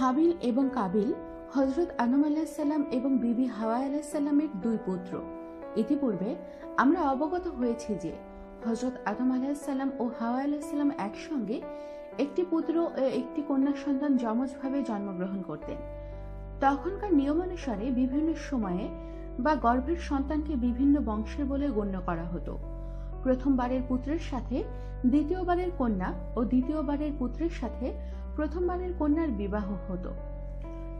হাবিল এবং কাবিল হজরত আনম আলাহিসাল্লাম এবং বিবি হাওয়া আলাহিসাল্লামের দুই পুত্র। ইতিপূর্বে আমরা অবগত হয়েছি যে হজরত আদম আলাহিসাল্লাম ও হাওয়া আলাহিসাল্লাম একসঙ্গে একটি পুত্র ও একটি কন্যা সন্তান যমজভাবে জন্মগ্রহণ করতেন। তখনকার নিয়মানুসারে বিভিন্ন সময়ে বা গর্ভের সন্তানকে বিভিন্ন বংশের বলে গণ্য করা হতো। প্রথমবারের পুত্রের সাথে, দ্বিতীয়বারের কন্যা ও দ্বিতীয়বারের পুত্রের সাথে প্রথমবারের কন্যার বিবাহ হতো।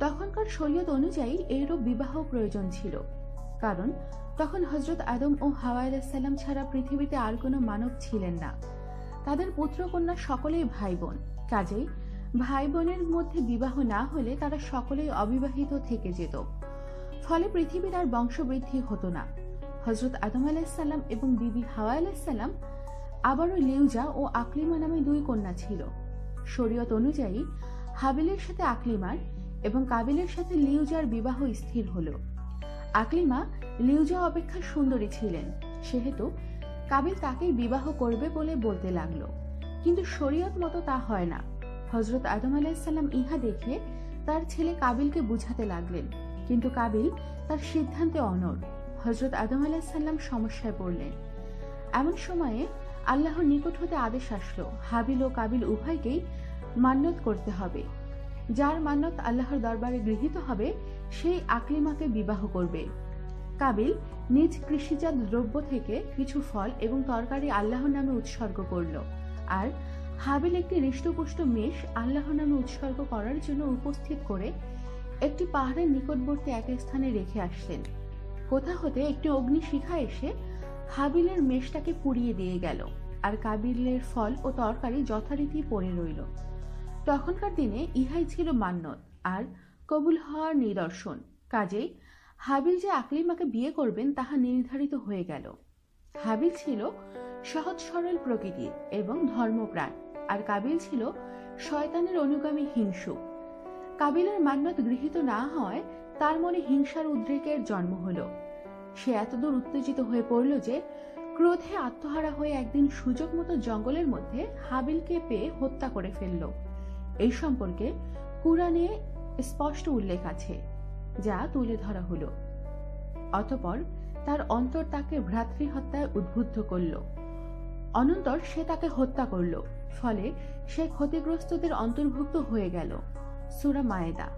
তখনকার শরীয়ত অনুযায়ী এইরূপ বিবাহ প্রয়োজন ছিল। কারণ, তখন হজরত আদম ও হাওয়া ছাড়া পৃথিবীতে আর কোনো মানব ছিলেন না। তাদের পুত্র কন্যা সকলেই ভাই বোন কাজেই ভাই বোনের মধ্যে বিবাহ না হলে তারা সকলেই অবিবাহিত থেকে যেত। ফলে পৃথিবীর আর বংশবৃদ্ধি হতো না। হজরত আদম আলাইসাল্লাম এবং বিবি হাওয়া আলাইসাল্লাম আবারও লিউজা ও আকলিমা নামে দুই কন্যা ছিল। শরীয়ত অনুযায়ী হাবিলের সাথে আকলিমার এবং কাবিলের সাথে লিউজার বিবাহ স্থির হল। আকলিমা লিউজা অপেক্ষা সুন্দরী ছিলেন, সেহেতু কাবিল তাকেই বিবাহ করবে বলে বলতে লাগল। কিন্তু শরীয়ত মতো তা হয় না। হজরত আদম আলাইসাল্লাম ইহা দেখে তার ছেলে কাবিলকে বুঝাতে লাগলেন, কিন্তু কাবিল তার সিদ্ধান্তে অনর হজরত আদম আলাহিসাল্লাম সমস্যায় পড়লেন। এমন সময়ে আল্লাহর নিকট হতে আদেশ আসলো, হাবিল ও কাবিল উভয়কেই মান্যত করতে হবে। যার মান্যত আল্লাহর দরবারে গৃহীত হবে, সেই আকলিমাকে বিবাহ করবে। কাবিল নিজ কৃষিজাত দ্রব্য থেকে কিছু ফল এবং তরকারি আল্লাহর নামে উৎসর্গ করল। আর হাবিল একটি হৃষ্টপুষ্ট মেষ আল্লাহর নামে উৎসর্গ করার জন্য উপস্থিত করে একটি পাহাড়ের নিকটবর্তী এক স্থানে রেখে আসলেন। কোথা হতে একটি অগ্নিশিখা এসে হাবিলের মেষটাকে পুড়িয়ে দিয়ে গেল। আর কাবিলের ফল ও তরকারি যথারীতি পড়ে রইল। তখনকার দিনে ইহাই ছিল মান্যত আর কবুল হওয়ার নিদর্শন। কাজেই হাবিল যে আকলিমাকে বিয়ে করবেন, তাহা নির্ধারিত হয়ে গেল। হাবিল ছিল সহজ সরল প্রকৃতির এবং ধর্মপ্রাণ আর কাবিল ছিল শয়তানের অনুগামী হিংসুক। কাবিলের মান্যত গৃহীত না হয় তার মনে হিংসার উদ্রেকের জন্ম হলো। সে এতদূর উত্তেজিত হয়ে পড়ল যে ক্রোধে আত্মহারা হয়ে একদিন সুযোগ মতো জঙ্গলের মধ্যে হাবিলকে পেয়ে হত্যা করে ফেলল। এই সম্পর্কে কুরআনে স্পষ্ট উল্লেখ আছে, যা তুলে ধরা হলো। অতপর তার অন্তর তাকে ভ্রাতৃ হত্যায় উদ্বুদ্ধ করল। অনন্তর সে তাকে হত্যা করল, ফলে সে ক্ষতিগ্রস্তদের অন্তর্ভুক্ত হয়ে গেল, সুরা মায়েদা।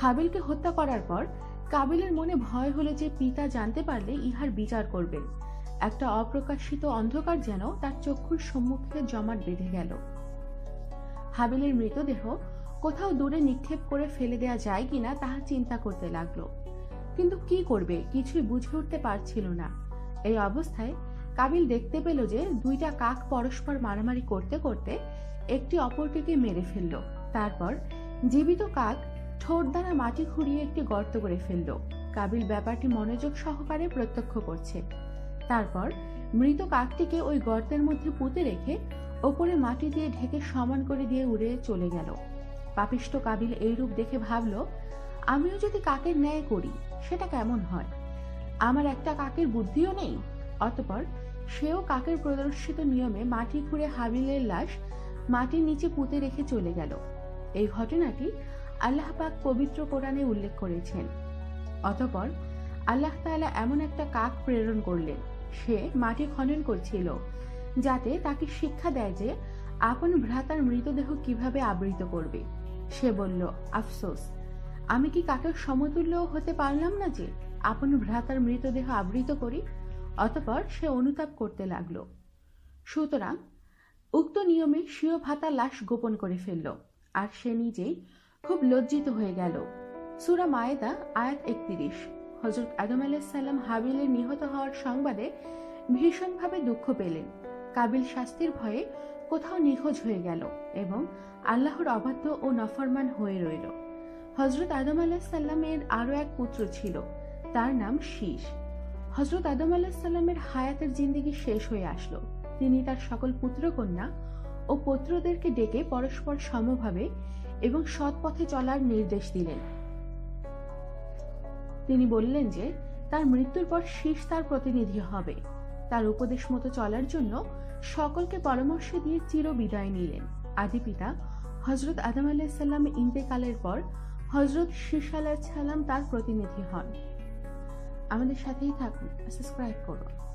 হাবিলকে হত্যা করার পর কাবিলের মনে ভয় হলো যে পিতা জানতে পারলে ইহার বিচার করবেন একটা অপ্রকাশিত অন্ধকার যেন তার চক্ষুর সম্মুখে জমাট বেঁধে গেল। হাবিলের মৃতদেহ কোথাও দূরে নিক্ষেপ করে ফেলে দেয়া যায় কিনা তাহা চিন্তা করতে লাগল। কিন্তু কি করবে? কিছুই বুঝে উঠতে পারছিল না। এই অবস্থায় কাবিল দেখতে পেল যে দুইটা কাক পরস্পর মারামারি করতে করতে একটি অপরটিকে মেরে ফেলল। তারপর জীবিত কাক ঠোঁট দ্বারা মাটি খুঁড়িয়ে একটি গর্ত করে ফেলল। কাবিল ব্যাপারটি মনোযোগ সহকারে প্রত্যক্ষ করছে। তারপর মৃত কাকটিকে ওই গর্তের মধ্যে পুঁতে রেখে ওপরে মাটি দিয়ে ঢেকে সমান করে দিয়ে উড়ে চলে গেল। পাপিষ্ট কাবিল এইরূপ দেখে ভাবল, আমিও যদি কাকের ন্যায় করি, সেটা কেমন হয়? আমার একটা কাকের বুদ্ধিও নেই। অতপর সেও কাকের প্রদর্শিত নিয়মে মাটি খুঁড়ে হাবিলের লাশ মাটির নিচে পুঁতে রেখে চলে গেল। এই ঘটনাটি আল্লাহ পাক পবিত্র কোরআনে উল্লেখ করেছেন। অতপর আল্লাহ তাআলা এমন একটা কাক প্রেরণ করলেন। সে মাটি খনন করছিল। যাতে তাকে শিক্ষা দেয় যে আপন ভ্রাতার মৃতদেহ কীভাবে আবৃত করবে। সে বলল, আফসোস, আমি কি কাকের সমতুল্য হতে পারলাম না যে আপন ভ্রাতার মৃতদেহ আবৃত করি? অতপর সে অনুতাপ করতে লাগল। সুতরাং উক্ত নিয়মে স্বীয় ভাতা লাশ গোপন করে ফেলল আর সে নিজেই খুব লজ্জিত হয়ে গেল। সুরা মায়েদা, আয়াত একত্রিশ। হজরত আদম আলাইসাল্লাম হাবিলের নিহত হওয়ার সংবাদে ভীষণভাবে দুঃখ পেলেন। কাবিল শাস্তির ভয়ে কোথাও নিখোঁজ হয়ে গেল এবং আল্লাহর অবাধ্য ও নফরমান হয়ে রইল। হজরত আদম আলাহিসাল্লামের আরও এক পুত্র ছিল, তার নাম শীষ হজরত আদম আলাহিসাল্লামের হায়াতের জিন্দিগি শেষ হয়ে আসলো। তিনি তার সকল পুত্রকন্যা ও পুত্রদেরকে ডেকে পরস্পর সমভাবে এবং সৎ পথে চলার নির্দেশ দিলেন। তিনি বললেন যে, তার মৃত্যুর পর শীষ তার প্রতিনিধি হবে। তার উপদেশ মতো চলার জন্য সকলকে পরামর্শ দিয়ে চির বিদায় নিলেন। আদি পিতা হজরত আদম আলাইসাল্লামের ইন্তেকালের পর হজরত শীষ আলাইসাল্লাম তার প্রতিনিধি হন। আমাদের সাথেই থাকুন সাবস্ক্রাইব করুন।